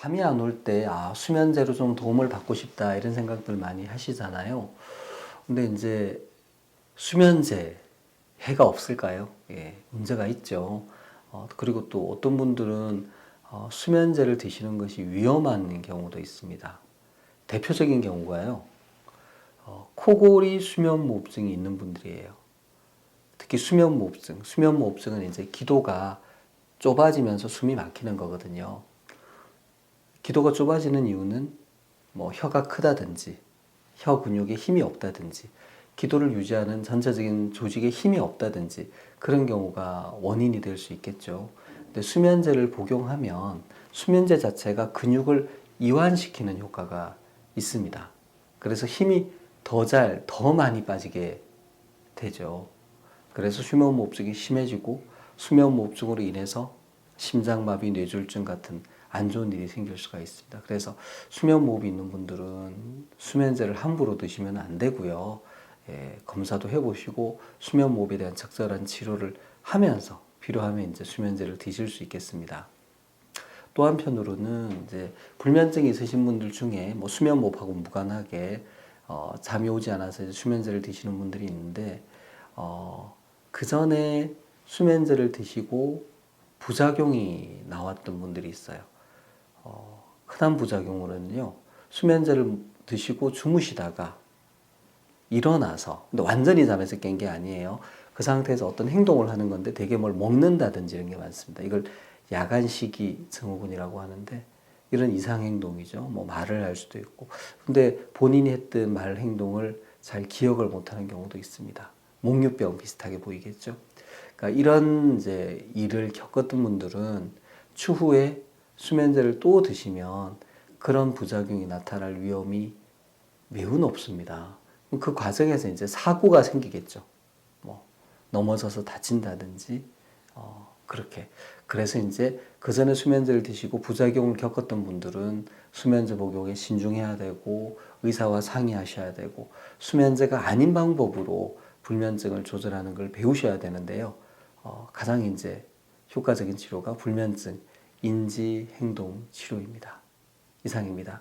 잠이 안 올 때 아, 수면제로 좀 도움을 받고 싶다 이런 생각들 많이 하시잖아요. 근데 이제 수면제 해가 없을까요? 예, 문제가 있죠. 어, 그리고 또 어떤 분들은 어, 수면제를 드시는 것이 위험한 경우도 있습니다. 대표적인 경우가요. 어, 코골이 수면무호흡증이 있는 분들이에요. 특히 수면무호흡증. 수면무호흡증은 이제 기도가 좁아지면서 숨이 막히는 거거든요. 기도가 좁아지는 이유는 뭐 혀가 크다든지 혀 근육에 힘이 없다든지 기도를 유지하는 전체적인 조직에 힘이 없다든지 그런 경우가 원인이 될 수 있겠죠. 근데 수면제를 복용하면 수면제 자체가 근육을 이완시키는 효과가 있습니다. 그래서 힘이 더 잘, 더 많이 빠지게 되죠. 그래서 수면무호흡증이 심해지고 수면무호흡증으로 인해서 심장마비, 뇌졸중 같은 안 좋은 일이 생길 수가 있습니다. 그래서 수면 무호흡이 있는 분들은 수면제를 함부로 드시면 안 되고요. 예, 검사도 해보시고 수면 무호흡에 대한 적절한 치료를 하면서 필요하면 이제 수면제를 드실 수 있겠습니다. 또 한편으로는 이제 불면증이 있으신 분들 중에 뭐 수면 무호흡하고 무관하게 어, 잠이 오지 않아서 수면제를 드시는 분들이 있는데 어, 그 전에 수면제를 드시고 부작용이 나왔던 분들이 있어요. 어, 흔한 부작용으로는요, 수면제를 드시고 주무시다가 일어나서, 근데 완전히 잠에서 깬 게 아니에요. 그 상태에서 어떤 행동을 하는 건데 되게 뭘 먹는다든지 이런 게 많습니다. 이걸 야간시기 증후군이라고 하는데 이런 이상 행동이죠. 뭐 말을 할 수도 있고. 근데 본인이 했던 말 행동을 잘 기억을 못 하는 경우도 있습니다. 목류병 비슷하게 보이겠죠. 그러니까 이런 이제 일을 겪었던 분들은 추후에 수면제를 또 드시면 그런 부작용이 나타날 위험이 매우 높습니다. 그 과정에서 이제 사고가 생기겠죠. 뭐 넘어져서 다친다든지 어, 그렇게. 그래서 이제 그 전에 수면제를 드시고 부작용을 겪었던 분들은 수면제 복용에 신중해야 되고 의사와 상의하셔야 되고 수면제가 아닌 방법으로 불면증을 조절하는 걸 배우셔야 되는데요. 어, 가장 이제 효과적인 치료가 불면증 인지 행동 치료입니다. 이상입니다.